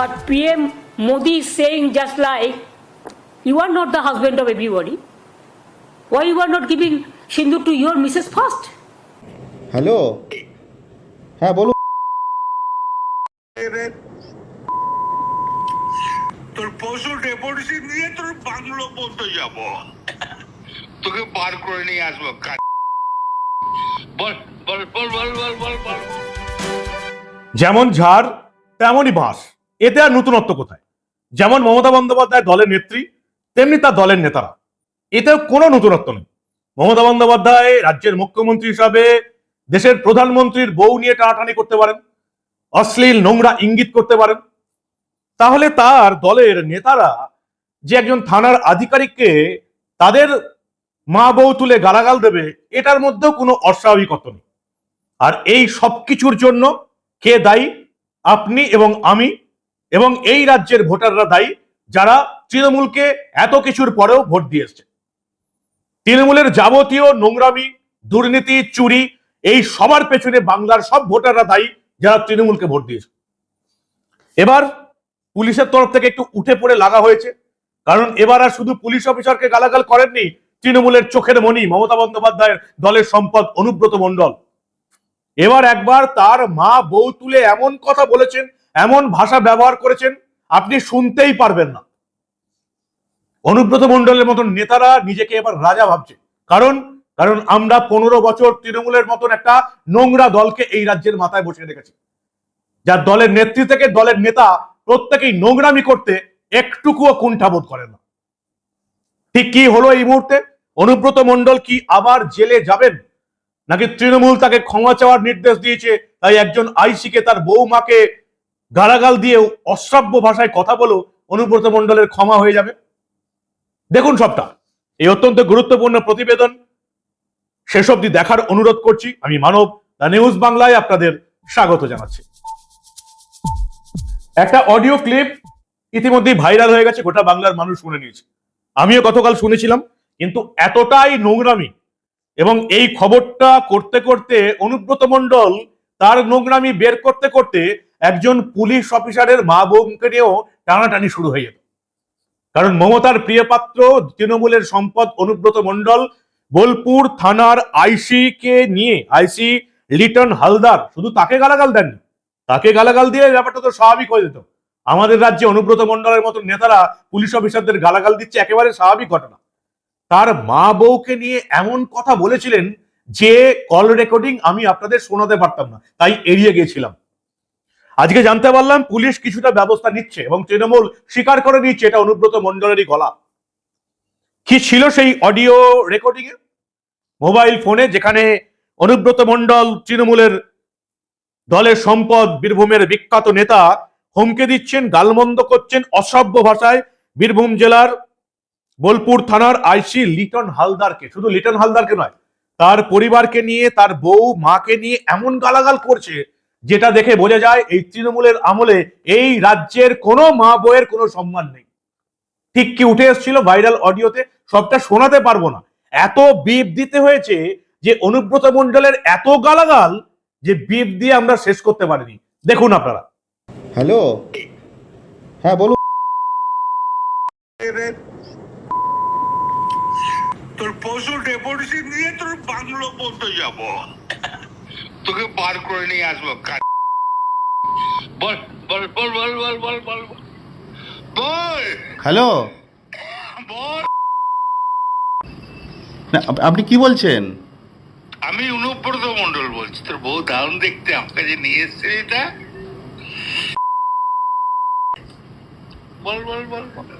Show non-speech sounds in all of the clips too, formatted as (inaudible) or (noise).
But PM Modi is saying just like, you are not the husband of everybody. Why you are not giving Sindhu to your Mrs. first? Hello হ্যাঁ বলুন তোর পশু deputation নিয়ে তোর bungalow পর্যন্ত যাব তোকে বার করে নিয়ে আসব বল বল বল বল বল বল যেমন ঝাড় তেমনই বাঁশ এতে আর নতুনত্ব কোথায়? যেমন মমতা বন্দ্যোপাধ্যায় দলের নেত্রী, তেমনি তার দলের নেতারা। এতেও কোনো নতুনত্ব নেই। মমতা বন্দ্যোপাধ্যায় রাজ্যের মুখ্যমন্ত্রী হিসাবে দেশের প্রধানমন্ত্রীর বউ নিয়ে টানাটানি করতে পারেন, অশ্লীল নোংরা ইঙ্গিত করতে পারেন। তাহলে তার দলের নেতারা যে একজন থানার আধিকারিককে তাদের মা বউ তুলে গালাগাল দেবে, এটার মধ্যেও কোনো অস্বাভাবিকত্ব নেই। আর এই সব কিছুর জন্য কে দায়ী? আপনি এবং আমি এবং এই রাজ্যের ভোটাররা দায়ী যারা তৃণমূলকে এত কিছুর পরেও ভোট দিয়ে তৃণমূলের যাবতীয় নোংরামি, দুর্নীতি, চুরি, এই সবার পেছনে বাংলার সব ভোটাররা দায়ী যারা তৃণমূলকে ভোট দিয়েছে। এবার পুলিশের তরফ থেকে একটু উঠে পড়ে লাগা হয়েছে, কারণ এবার আর শুধু পুলিশ অফিসারকে গালাগাল করেননি তৃণমূলের চোখের মণি মমতা বন্দ্যোপাধ্যায়ের দলের সম্পদ অনুব্রত মণ্ডল। এবার একবার তার মা বউ তুলে এমন কথা বলেছেন এমন ভাষা ব্যবহার করেছেন, আপনি শুনতেই পারবেন না। অনুব্রত মণ্ডলের মতন নেতারা নিজেকে এবার রাজা ভাবছে। কারণ কারণ আমরা পনেরো বছর তৃণমূলের মতন একটা নোংরা দলকে এই রাজ্যের মাথায় বসিয়ে রেখেছি। যার দলের নেত্রী থেকে দলের নেতা প্রত্যেকেই নোংরামি করতে একটুকুও কুণ্ঠাবোধ করেন না। ঠিক কি হলো এই মুহূর্তে? অনুব্রত মণ্ডল কি আবার জেলে যাবেন? নাকি তৃণমূল তাকে ক্ষমা চাওয়ার নির্দেশ দিয়েছে, তাই একজন আইসিকে তার বৌমাকে গালাগাল দিয়ে অশ্রাব্য ভাষায় কথা বলো অনুব্রত মণ্ডলের ক্ষমা হয়ে যাবে। দেখুন সবটা। এই অত্যন্ত গুরুত্বপূর্ণ প্রতিবেদন। শেষ অব্দি দেখার অনুরোধ করছি। আমি মানব নিউজ বাংলায় আপনাদের স্বাগত জানাচ্ছি। একটা অডিও ক্লিপ ইতিমধ্যেই ভাইরাল হয়ে গেছে, গোটা বাংলার মানুষ শুনে নিয়েছে। আমিও গতকাল শুনেছিলাম, কিন্তু এতটাই নোংরামি এবং এই খবরটা করতে করতে অনুব্রত মণ্ডল তার নোংরামি বের করতে করতে একজন পুলিশ অফিসারের মা বোনকে নিয়েও টানাটানি শুরু হয়ে যেত। কারণ মমতার প্রিয় পাত্র তৃণমূলের সম্পদ অনুব্রত মণ্ডল বোলপুর থানার আইসি কে নিয়ে, আইসি লিটন হালদার শুধু তাকে গালাগাল দেননি, তাকে গালাগাল দিয়ে ব্যাপারটা তো স্বাভাবিক হয়ে যেত। আমাদের রাজ্যে অনুব্রত মণ্ডলের মতো নেতারা পুলিশ অফিসারদের গালাগাল দিচ্ছে একেবারে স্বাভাবিক ঘটনা। তার মা বউকে নিয়ে এমন কথা বলেছিলেন যে কল রেকর্ডিং আমি আপনাদের শোনাতে পারতাম না, তাই এড়িয়ে গেছিলাম আজকে জানতে পারলাম পুলিশ কিছুটা ব্যবস্থা নিচ্ছে এবং তৃণমূল স্বীকার করে নিচ্ছে এটা অনুব্রত মণ্ডলেরই গলা। কি ছিল সেই অডিও রেকর্ডিং এ? মোবাইল ফোনে যেখানে অনুব্রত মণ্ডল তৃণমূলের দলের সম্পদ, বীরভূমের বিখ্যাত নেতা হুমকে দিচ্ছেন, গালমন্দ করছেন অসভ্য ভাষায় বীরভূম জেলার বোলপুর থানার আইসি লিটন হালদারকে। শুধু লিটন হালদারকে নয়, তার পরিবারকে নিয়ে, তার বউ, মাকে নিয়ে এমন গালাগাল করছে যেটা দেখে বোঝা যায় এই তৃণমূলের আমলে এই রাজ্যের কোনো মা বইয়ের কোনো সম্মান নেই। ঠিক কি উঠে এসেছিল ভাইরাল অডিওতে? সবটা শোনাতে পারব না। এত বিপ দিতে হয়েছে যে অনুব্রত মণ্ডলের এত গালাগাল যে বিপ দিয়ে আমরা শেষ করতে পারিনি। দেখুন আপনারা। হ্যালো? হ্যাঁ বলুন। তোর পশু ডেপুটেশন নিয়ে তোর বাংলো পর্যন্ত যাব। তোকে বার করে নিয়ে আসব কা- বল বল বল বল বল বল বল বল। বল! হ্যালো? বল! না আপনি কি বলছেন? আমি অনুব্রত মন্ডল বলছি তোর বউ দারুণ দেখতে আমাকে যে নিয়ে এসছে এটা। বল বল বল বল।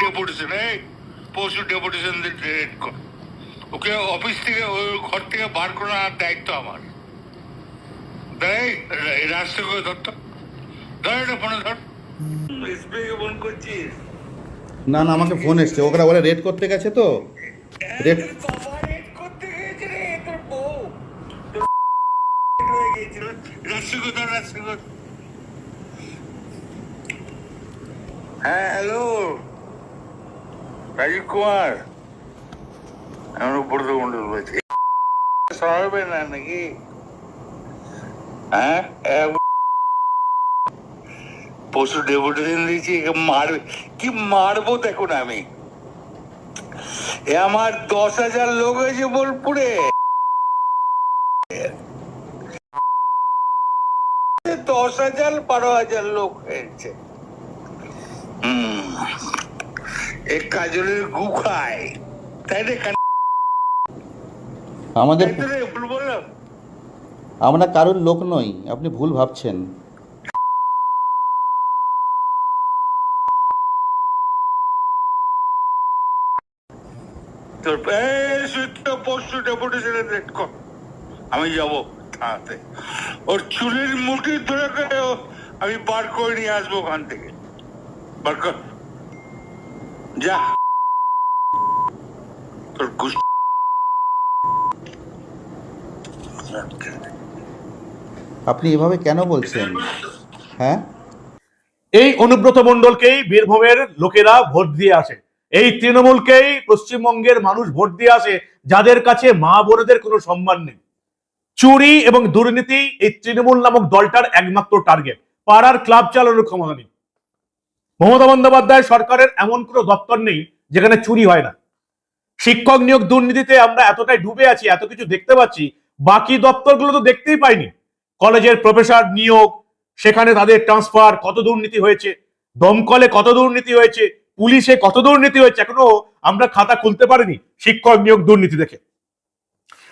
ডেপুটেশন এই পরশু ডেপুটেশন রেড কর। ওকে অফিস থেকে ওই ঘর থেকে বার করার দায়িত্ব আমার। রাস্তা করে ধরতো ধর এটা ফোনে ধর। স্প্রে ফোন করছিস? না না আমাকে ফোন এসছে। ওরা বলে রেড করতে গেছে তো। রেড (laughs) হয়ে হ্যাঁ হ্যালো তো মন্ডল বলছি সরাবে না নাকি হ্যাঁ পশু ডেপুটেশন দিয়েছি মারবে কি মারবো দেখুন আমি এ আমার দশ হাজার লোক হয়েছে বোলপুরে দশ হাজার বারো হাজার লোক হয়েছে হুম এ কাজলের গু খায়। তাই রে আমাদের ভুল বললাম। আমরা কারোর লোক নই আপনি ভুল ভাবছেন। আমি যাব থানাতে। ওর চুলের মুঠি ধরে আমি বার করে নিয়ে আসব ওখান থেকে। বার কর। যা। তোর গুস আপনি এভাবে কেন বলছেন? হ্যাঁ? এই অনুব্রত মণ্ডলকেই বীরভূমের লোকেরা ভোট দিয়ে আসে। এই তৃণমূলকেই পশ্চিমবঙ্গের মানুষ ভোট দিয়ে আসে যাদের কাছে মা বোনেদের কোনো সম্মান নেই। চুরি এবং দুর্নীতি এই তৃণমূল নামক দলটার একমাত্র টার্গেট পাড়ার ক্লাব চালানোর ক্ষমতা নেই। মমতা বন্দ্যোপাধ্যায় সরকারের এমন কোনো দপ্তর নেই যেখানে চুরি হয় না। শিক্ষক নিয়োগ দুর্নীতিতে আমরা এতটাই ডুবে আছি, এত কিছু দেখতে পাচ্ছি, বাকি দপ্তরগুলো তো দেখতেই পাইনি। কলেজের প্রফেসর নিয়োগ, সেখানে তাদের ট্রান্সফার কত দুর্নীতি হয়েছে, দমকলে কত দুর্নীতি হয়েছে, পুলিশে কত দুর্নীতি হয়েছে, এখনও আমরা খাতা খুলতে পারিনি শিক্ষক নিয়োগ দুর্নীতি দেখে।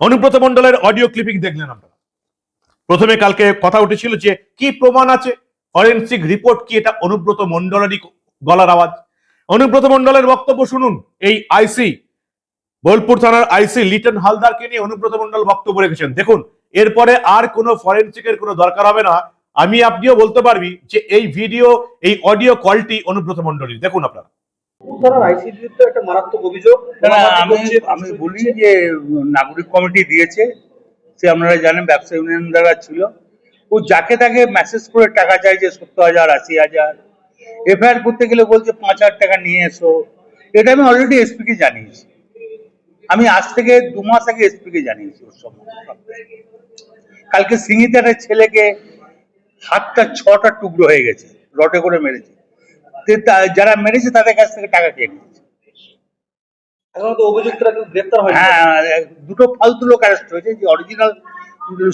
অনুব্রত মন্ডলের অডিও ক্লিপিং দেখলেন আপনারা। প্রথমে কালকে কথা উঠেছিল যে কি প্রমাণ আছে? ফরেন্সিক রিপোর্ট কি এটা? অনুব্রত মন্ডলেরই গলার আওয়াজ। অনুব্রত মন্ডলের বক্তব্য শুনুন। এই আইসি বোলপুর থানার আইসি লিটন হালদারকে নিয়ে অনুব্রত মন্ডল বক্তব্য রেখেছেন। দেখুন এরপরে আর কোনো ফরেন্সিকের কোনো দরকার হবে না। আমি আপনিও বলতে পারবি যে এই ভিডিও এই অডিও কলটি অনুব্রত মন্ডলীর দেখুন আপনারা। একটা মারাত্মক অভিযোগ। আমি বলি যে নাগরিক কমিটি দিয়েছে। সে আপনারা জানেন ব্যবসা ইউনিয়ন দ্বারা ছিল। ও যাকে তাকে মেসেজ করে টাকা চাইছে সত্তর হাজার আশি হাজার। এফআইআর করতে গেলে বলছে পাঁচ হাজার টাকা নিয়ে এসো। এটা আমি অলরেডি এসপি কে জানিয়েছি। আমি আজ থেকে দু মাস আগে এসপি কে জানিয়েছি ওর সম্বন্ধে। কালকে সিঙ্গিতে একটা ছেলেকে হাতটা ছটা টুকরো হয়ে গেছে রটে করে মেরেছে। যারা মেরেছে তাদের কাছ থেকে টাকা খেয়ে নিয়েছে। এখনও তো অভিযুক্তরা গ্রেপ্তার হ্যাঁ দুটো ফালতু লোক অ্যারেস্ট হয়েছে যে অরিজিনাল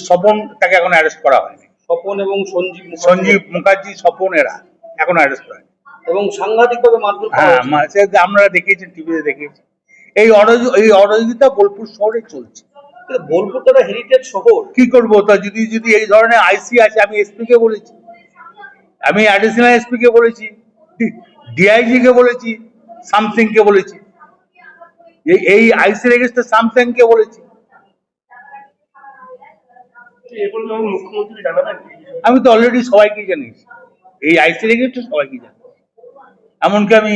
স্বপন তাকে এখন অ্যারেস্ট করা হয়নি। স্বপন এবং সঞ্জীব সঞ্জীব মুখার্জি স্বপন এরা। এখন অ্যারেস্ট হয়নি এবং সাংঘাতিক ভাবে মারধর করা হ্যাঁ হয়েছে। মা- সে আপনারা দেখিয়েছেন টিভিতে দেখিয়েছেন এই অরজ- এই অরজিতা বোলপুর শহরে চলছে। কিন্তু বোলপুর তো একটা হেরিটেজ শহর? কি করব? তা যদি যদি এই ধরনের আইসি আছে আমি এসপি কে বলেছি। আমি অ্যাডিশনাল এসপি কে বলেছি ডিআইজি কে বলেছি সামথিং কে বলেছি। এই এই আইসি রেজিস্টার সামথিং কে বলেছি। আমি তো অলরেডি সবাইকে জানিয়েছি। এই আইসি রেজিস্টার সবাইকে জানি এমনকি আমি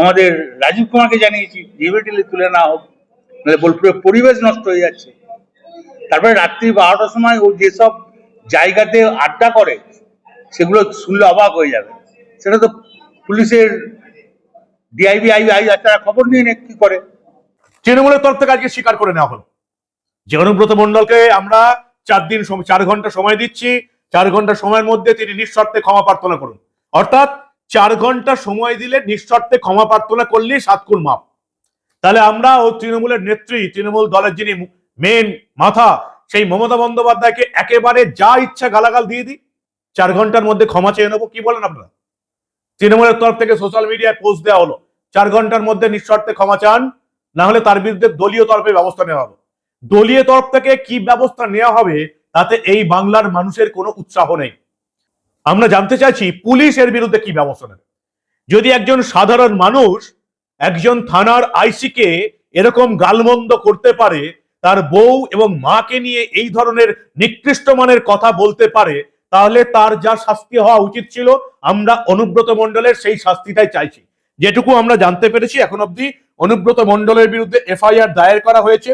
আমাদের রাজীব কুমারকে জানিয়েছি জিবিটিলে তুলে না হোক। নাহলে বোলপুরের পরিবেশ নষ্ট হয়ে যাচ্ছে। তারপরে রাত্রি বারোটার সময় ও যেসব জায়গাতে আড্ডা করে সেগুলো শুনলে অবাক হয়ে যাবে। সেটা তো পুলিশের ডিআইবি আই আই তারা খবর নিয়ে কি করে? তৃণমূলের তরফ থেকে আজকে স্বীকার করে নেওয়া হলো। যে অনুব্রত মন্ডলকে আমরা চার দিন চার ঘণ্টা সময় দিচ্ছি, চার ঘণ্টা সময়ের মধ্যে তিনি নিঃশর্তে ক্ষমা প্রার্থনা করুন। অর্থাৎ চার ঘণ্টা সময় দিলে নিঃশর্তে ক্ষমা প্রার্থনা করলেই সাত খুন মাপ। তাহলে আমরা ও তৃণমূলের নেত্রী, তৃণমূল দলের যিনি মেন মাথা, সেই মমতা বন্দ্যোপাধ্যায়কে একেবারে যা ইচ্ছা গালাগাল দিয়ে দিই, চার ঘণ্টার মধ্যে ক্ষমা চেয়ে নেব, কি বলেন আপনারা? তৃণমূলের তরফ থেকে সোশ্যাল মিডিয়ায় পোস্ট দেওয়া হলো, চার ঘণ্টার মধ্যে নিঃশর্তে ক্ষমা চান, না হলে তার বিরুদ্ধে দলীয় তরফে ব্যবস্থা নেওয়া হবে। দলীয় তরফ থেকে কি ব্যবস্থা নেওয়া হবে তাতে এই বাংলার মানুষের কোনো উৎসাহ নেই। আমরা জানতে চাইছি পুলিশ এর বিরুদ্ধে কি ব্যবস্থা নেবে। যদি একজন সাধারণ মানুষ একজন থানার আইসিকে এরকম গালমন্দ করতে পারে, তার বউ এবং মাকে নিয়ে এই ধরনের নিকৃষ্ট মানের কথা বলতে পারে, তাহলে তার যা শাস্তি হওয়া উচিত ছিল, আমরা অনুব্রত মণ্ডলের সেই শাস্তিটাই চাইছি। যেটুকু আমরা জানতে পেরেছি এখন অবধি, অনুব্রত মণ্ডলের বিরুদ্ধে এফআইআর দায়ের করা হয়েছে।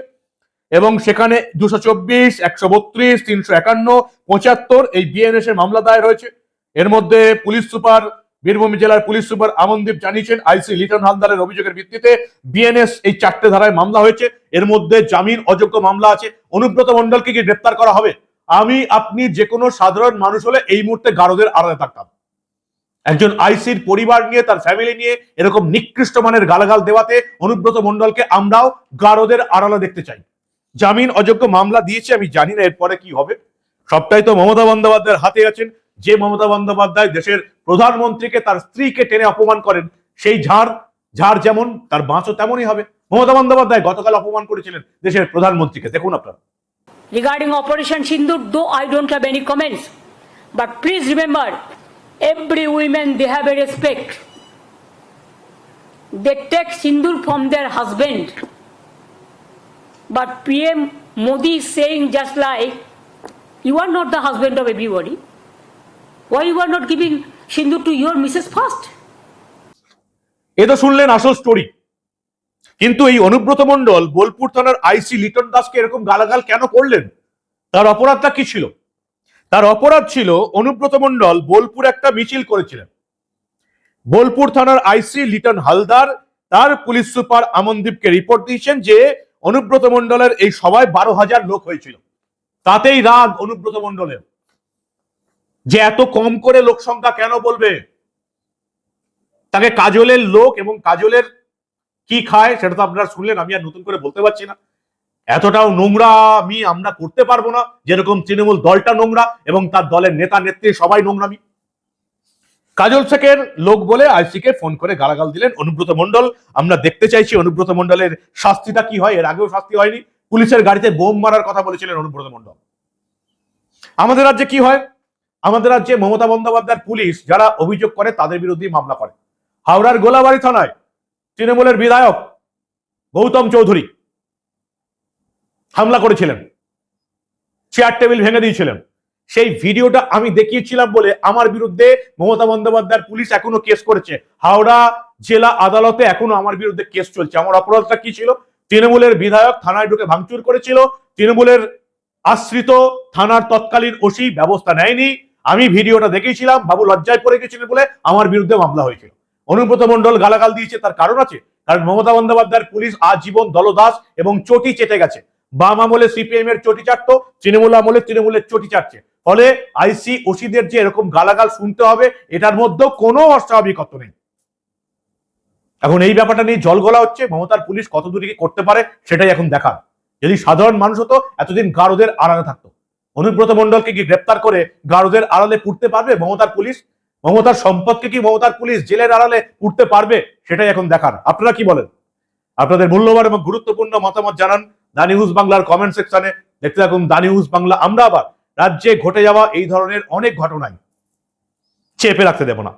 এবং সেখানে দুশো চব্বিশ, একশো বত্রিশ, তিনশো একান্ন, পঁচাত্তর এই বিএনএস এর মামলা দায়ের হয়েছে। এর মধ্যে পুলিশ সুপার, বীরভূম জেলার পুলিশ সুপার আমনদীপ জানিয়েছেন, আইসি লিটন হালদারের অভিযোগের ভিত্তিতে বিএনএস এই চারটে ধারায় মামলা হয়েছে। এর মধ্যে জামিন অযোগ্য মামলা আছে। অনুব্রত মন্ডলকে কি গ্রেপ্তার করা হবে? আমি, আপনি যে কোনো সাধারণ মানুষ হলে এই মুহূর্তে গারদের আড়ালে থাকতাম। একজন আইসির পরিবার নিয়ে, তার ফ্যামিলি নিয়ে এরকম নিকৃষ্ট মানের গালাগাল দেওয়াতে অনুব্রত মণ্ডলকে আমরাও গারদের আড়ালে দেখতে চাই। জামিন অযোগ্য মামলা দিয়েছে আমি জানি না এরপরে কি হবে। সবটাই তো মমতা বন্দ্যোপাধ্যায়ের হাতে আছেন। যে মমতা বন্দ্যোপাধ্যায় দেশের প্রধানমন্ত্রীকে তার স্ত্রীকে টেনে অপমান করেন সেই ঝাড় ঝাড় যেমন তার বাঁচও তেমনই হবে। মমতা বন্দ্যোপাধ্যায় গতকাল অপমান করেছিলেন দেশের প্রধানমন্ত্রীকে। দেখুন আপনারা। Regarding Operation Sindur, though I don't have any comments, but please remember, every women they have a respect. They take Sindur from their husband. But PM Modi is saying just like, you are not the husband of everybody. Why you are not giving Sindur to your Mrs. first? এ শুনলেন আসল story কিন্তু এই অনুব্রত মণ্ডল বোলপুর থানার আইসি লিটন দাসকে এরকম গালাগাল কেন করলেন তার অপরাধটা কি ছিল তার অপরাধ ছিল অনুব্রত মণ্ডল বোলপুর একটা মিছিল করেছিলেন বোলপুর থানার আইসি লিটন হালদার তার পুলিশ সুপার আমনদীপকে রিপোর্ট দিয়েছেন যে অনুব্রত মণ্ডলের এই সভায় বারো হাজার লোক হয়েছিল। তাতেই রাগ অনুব্রত মণ্ডলের। যে এত কম করে লোক সংখ্যা কেন বলবে? তাকে কাজলের লোক এবং কাজলের কি খায় সেটা তো আপনারা শুনলেন, আমি আর নতুন করে বলতে পারছি না। এতটাও নোংরা আমি আমরা করতে পারব না। যেরকম তৃণমূল দলটা নোংরা এবং তার দলের নেতা নেত্রী সবাই নোংরামি। কাজল শেখের লোক বলে আইসিকে ফোন করে গালাগাল দিলেন অনুব্রত মণ্ডল। আমরা দেখতে চাইছি অনুব্রত মণ্ডলের শাস্তিটা কি হয়, এর আগেও শাস্তি হয়নি। পুলিশের গাড়িতে বোম মারার কথা বলেছিলেন অনুব্রত মণ্ডল। আমাদের রাজ্যে কি হয়? আমাদের রাজ্যে মমতা বন্দ্যোপাধ্যায়ের পুলিশ যারা অভিযোগ করে তাদের বিরুদ্ধে মামলা করে। হাওড়ার গোলাবাড়ি থানায় তৃণমূলের বিধায়ক গৌতম চৌধুরী হামলা করেছিলেন। চেয়ার টেবিল ভেঙে দিয়েছিলেন। সেই ভিডিওটা আমি দেখিয়েছিলাম বলে আমার বিরুদ্ধে মমতা বন্দ্যোপাধ্যায়ের পুলিশ এখনও কেস করেছে। হাওড়া জেলা আদালতে এখনও আমার বিরুদ্ধে কেস চলছে। আমার অপরাধটা কি ছিল? তৃণমূলের বিধায়ক থানায় ঢুকে ভাঙচুর করেছিল। তৃণমূলের আশ্রিত থানার তৎকালীন ওসি ব্যবস্থা নেয়নি। আমি ভিডিওটা দেখেছিলাম বাবু লজ্জায় পড়ে গেছিলেন বলে আমার বিরুদ্ধে মামলা হয়েছিল। অনুব্রত মণ্ডল গালাগাল দিয়েছে, তার কারণ আছে। কারণ মমতা বন্দ্যোপাধ্যায়ের পুলিশ আজীবন দলদাস এবং চটি চেটে গেছে। বাম আমলে সিপিএম এর চটি চাটতো, তৃণমূল আমলে তৃণমূলের চটি চাটছে। ফলে আইসি, ওসিদের যে এরকম গালাগাল শুনতে হবে, এটার মধ্যেও কোনো অস্বাভাবিকত্ব নেই। এখন এই ব্যাপারটা নিয়ে জল গলা হচ্ছে, মমতার পুলিশ কত দূরে করতে পারে, সেটাই এখন দেখার যদি সাধারণ মানুষ হতো, এতদিন গারদের আড়ালে থাকতো। অনুব্রত মণ্ডলকে কি গ্রেপ্তার করে গারদের আড়ালে পুড়তে পারবে মমতার পুলিশ? মমতার সম্পদকে কি মমতার পুলিশ জেলের আড়ালে উঠতে পারবে, সেটাই এখন দেখার। আপনারা কি বলেন? আপনাদের মূল্যবান এবং গুরুত্বপূর্ণ মতামত জানান। দা নিউজ বাংলার কমেন্ট সেকশনে দেখতে থাকুন দা নিউজ বাংলা, আমরা আবার রাজ্যে ঘটে যাওয়া এই ধরনের অনেক ঘটনায় চেপে রাখতে দেব না।